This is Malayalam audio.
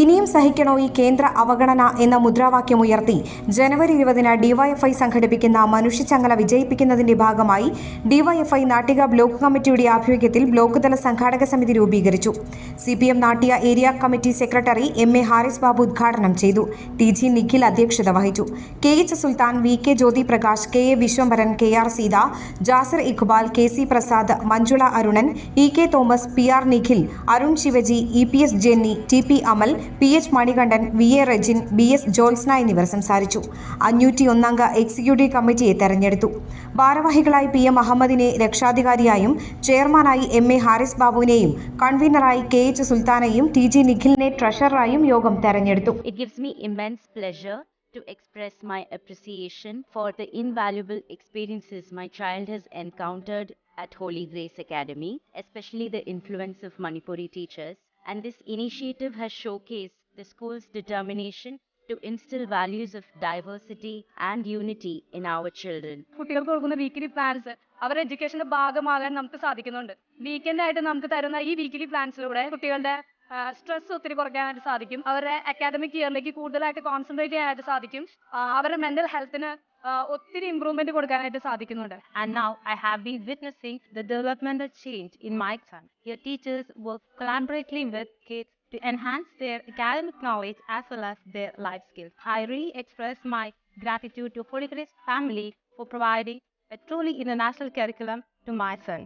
ഇനിയും സഹിക്കണോ ഈ കേന്ദ്ര അവഗണന എന്ന മുദ്രാവാക്യം ഉയർത്തി? ജനുവരി ഇരുപതിന് ഡിവൈഎഫ്ഐ സംഘടിപ്പിക്കുന്ന മനുഷ്യചങ്ങല വിജയിപ്പിക്കുന്നതിന്റെ ഭാഗമായി ഡിവൈഎഫ്ഐ നാട്ടിക ബ്ലോക്ക് കമ്മിറ്റിയുടെ ആഭിമുഖ്യത്തിൽ ബ്ലോക്ക് തല സംഘാടക സമിതി രൂപീകരിച്ചു. C P M Nattika area committee secretary M A Haris Babu ഉദ്ഘാടനം ചെയ്തു. ടി ജി നിഖിൽ അധ്യക്ഷത വഹിച്ചു. K H Sulthan V K Jyothi Prakash K A Viswambharan K R Seetha Jasir Iqbal K C Prasad Manjula Arunan E K Thomas P R Nikhil Arun Shivaji E P S Jenny T P Amal P H Manikandan V A Rejin B S Jyotsna എന്നിവർ സംസാരിച്ചു. അഞ്ഞൂറ്റി ഒന്നംഗ എക്സിക്യൂട്ടീവ് കമ്മിറ്റിയെ തെരഞ്ഞെടുത്തു. ഭാരവാഹികളായി പി എം അഹമ്മദിനെ രക്ഷാധികാരിയായും ചെയർമാനായി എം എ ഹാരിസ് ബാബുവിനെയും കൺവീനറായി കെ എച്ച് സുൽത്താനെയും ടി ജി നിഖിലിനെ ട്രഷററായും യോഗം തെരഞ്ഞെടുത്തു. To express my appreciation for the invaluable experiences my child has encountered at Holy Grace Academy, especially the influence of Manipuri teachers. And this initiative has showcased the school's determination to instill values of diversity and unity in our children. കുട്ടികൾക്ക് കൊടുക്കുന്ന വീക്കിലി പ്ലാൻസ് അവരുടെ എഡ്യൂക്കേഷന്റെ ഭാഗമാകാൻ നമുക്ക് സാധിക്കുന്നുണ്ട് വീക്കെൻഡ് ആയിട്ട് നമുക്ക് തരുന്ന ഈ വീക്കിലി പ്ലാൻസിലൂടെ കുട്ടികളുടെ സ്ട്രെസ് ഒത്തിരി കുറയ്ക്കാനായിട്ട് സാധിക്കും. അവരെ അക്കാദമിക് ഇയറിലേക്ക് കൂടുതലായിട്ട് കോൺസെൻട്രേറ്റ് ചെയ്യാനായിട്ട് സാധിക്കും. അവരുടെ മെന്റൽ ഹെൽത്തിന് ഒത്തിരി ഇമ്പ്രൂവ്മെന്റ് കൊടുക്കാനായിട്ട് സാധിക്കുന്നുണ്ട്. And now I have been witnessing the development change in my son your teachers work collaboratively with kids to enhance their academic knowledge as well as their life skills I re express my gratitude to Folicris family for providing a truly international curriculum to my son